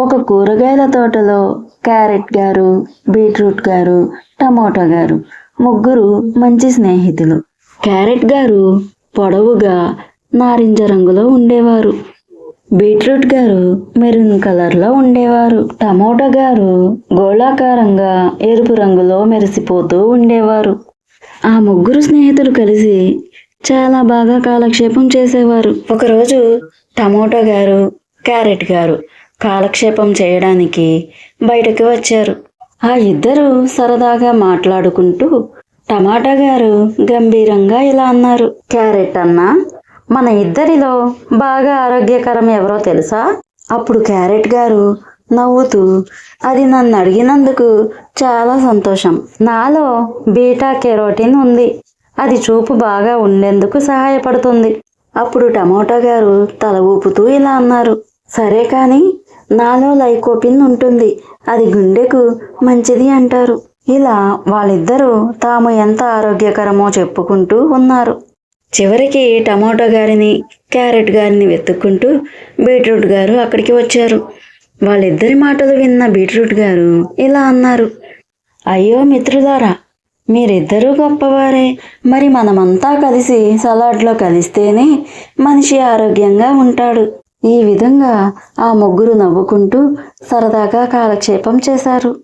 ఒక కూరగాయల తోటలో క్యారెట్ గారు బీట్రూట్ గారు టమోటా గారు ముగ్గురు మంచి స్నేహితులు. క్యారెట్ గారు పొడవుగా నారింజ రంగులో ఉండేవారు. బీట్రూట్ గారు మెరూన్ కలర్లో ఉండేవారు. టమోటా గారు గోళాకారంగా ఎరుపు రంగులో మెరిసిపోతూ ఉండేవారు. ఆ ముగ్గురు స్నేహితులు కలిసి చాలా బాగా కాలక్షేపం చేసేవారు. ఒకరోజు టమోటా గారు క్యారెట్ గారు కాలక్షేపం చేయడానికి బయటకు వచ్చారు. ఆ ఇద్దరు సరదాగా మాట్లాడుకుంటూ టమాటా గారు గంభీరంగా ఇలా అన్నారు. క్యారెట్ అన్నా మన ఇద్దరిలో బాగా ఆరోగ్యకరం ఎవరో తెలుసా? అప్పుడు క్యారెట్ గారు నవ్వుతూ అది నన్ను అడిగినందుకు చాలా సంతోషం. నాలో బీటా కెరోటిన్ ఉంది. అది చూపు బాగా ఉండేందుకు సహాయపడుతుంది అప్పుడు టమోటా గారు తల ఊపుతూ ఇలా అన్నారు. సరే కానీ నాలో లైకోపిన్ ఉంటుంది. అది గుండెకు మంచిది అంటారు. ఇలా వాళ్ళిద్దరూ తాము ఎంత ఆరోగ్యకరమో చెప్పుకుంటూ ఉన్నారు. చివరికి టమోటో గారిని క్యారెట్ గారిని వెతుక్కుంటూ బీట్రూట్ గారు అక్కడికి వచ్చారు. వాళ్ళిద్దరి మాటలు విన్న బీట్రూట్ గారు ఇలా అన్నారు. అయ్యో మిత్రులారా మీరిద్దరూ గొప్పవారే. మరి మనమంతా కలిసి సలాడ్లో కలిస్తేనే మనిషి ఆరోగ్యంగా ఉంటాడు. ఈ విధంగా ఆ ముగ్గురు నవ్వుకుంటూ సరదాగా కాలక్షేపం చేశారు.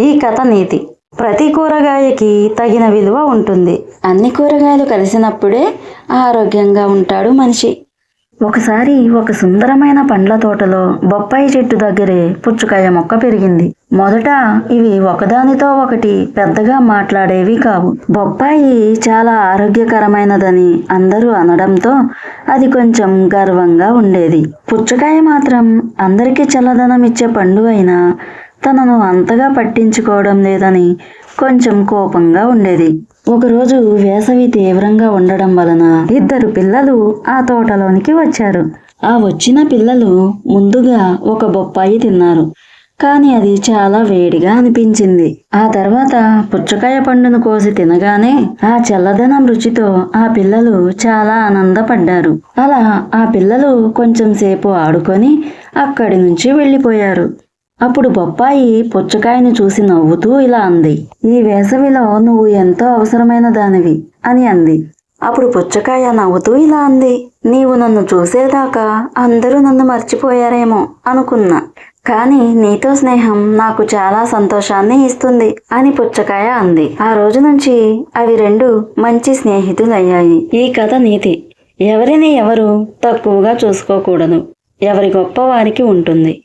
ఈ కథ నీతి. ప్రతి కూరగాయకి తగిన విలువ ఉంటుంది. అన్ని కూరగాయలు కలిసినప్పుడే ఆరోగ్యంగా ఉంటాడు మనిషి. ఒకసారి ఒక సుందరమైన పండ్ల తోటలో బొప్పాయి చెట్టు దగ్గరే పుచ్చకాయ మొక్క పెరిగింది. మొదట ఇవి ఒకదానితో ఒకటి పెద్దగా మాట్లాడేవి కావు. బొప్పాయి చాలా ఆరోగ్యకరమైనదని అందరూ అనడంతో అది కొంచెం గర్వంగా ఉండేది. పుచ్చకాయ మాత్రం అందరికీ చల్లదనం ఇచ్చే పండు అయినా తనను అంతగా పట్టించుకోవడం లేదని కొంచెం కోపంగా ఉండేది. ఒకరోజు వేసవి తీవ్రంగా ఉండడం వలన ఇద్దరు పిల్లలు ఆ తోటలోనికి వచ్చారు. ఆ వచ్చిన పిల్లలు ముందుగా ఒక బొప్పాయి తిన్నారు. కానీ అది చాలా వేడిగా అనిపించింది. ఆ తర్వాత పుచ్చకాయ పండును కోసి తినగానే ఆ చల్లదనం రుచితో ఆ పిల్లలు చాలా ఆనందపడ్డారు. అలా ఆ పిల్లలు కొంచెం సేపు ఆడుకొని అక్కడి నుంచి వెళ్ళిపోయారు. అప్పుడు బొప్పాయి పుచ్చకాయను చూసి నవ్వుతూ ఇలా అంది. ఈ వేసవిలో నువ్వు ఎంతో అవసరమైన దానివి అని అంది. అప్పుడు పుచ్చకాయ నవ్వుతూ ఇలా అంది. నీవు నన్ను చూసేదాకా అందరూ నన్ను మర్చిపోయారేమో అనుకున్నా. కానీ నీతో స్నేహం నాకు చాలా సంతోషాన్ని ఇస్తుంది అని పుచ్చకాయ అంది. ఆ రోజు నుంచి అవి రెండు మంచి స్నేహితులయ్యాయి. ఈ కథ నీతి. ఎవరిని ఎవరు తక్కువగా చూసుకోకూడదు. ఎవరి గొప్ప వారికి ఉంటుంది.